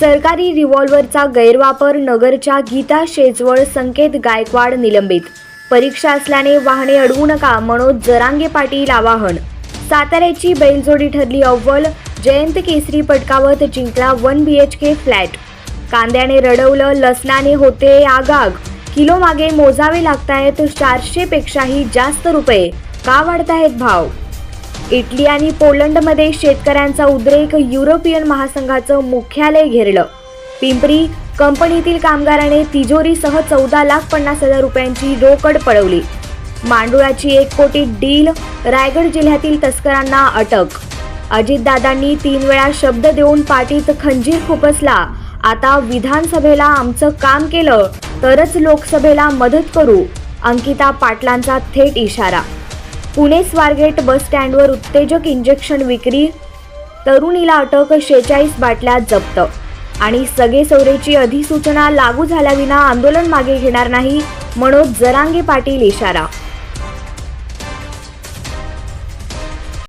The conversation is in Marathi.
सरकारी रिव्हॉल्व्हरचा गैरवापर नगरच्या गीता शेजवळ संकेत गायकवाड निलंबित. परीक्षा असल्याने वाहने अडवू नका मनोज जरांगे पाटील आवाहन. साताऱ्याची बैलजोडी ठरली अव्वल जयंत केसरी पटकावत जिंकला one B H K flat. कांद्याने रडवलं लसणाने होते आगाग. किलो मागे मोजावे लागतायत चारशे पेक्षाही जास्त रुपये. का वाढतायत भाव? इटली आणि पोलंडमध्ये शेतकऱ्यांचा उद्रेक युरोपियन महासंघाचं मुख्यालय घेरलं. पिंपरी कंपनीतील कामगाराने तिजोरीसह चौदा लाख पन्नास हजार रुपयांची रोकड पळवली. मांडुळाची एक कोटी डील रायगड जिल्ह्यातील तस्करांना अटक. अजितदादांनी तीन वेळा शब्द देऊन पाटीत खंजीर खुपसला. आता विधानसभेला आमचं काम केलं तरच लोकसभेला मदत करू अंकिता पाटलांचा थेट इशारा. पुणे स्वारगेट बसस्टँडवर उत्तेजक इंजेक्शन विक्री तरुणीला अटक शेहेचाळीस बाटल्या जप्त. आणि सगळे सौरेची अधिसूचना लागू झाल्याविना आंदोलन मागे घेणार नाही मनोज जरांगे पाटील इशारा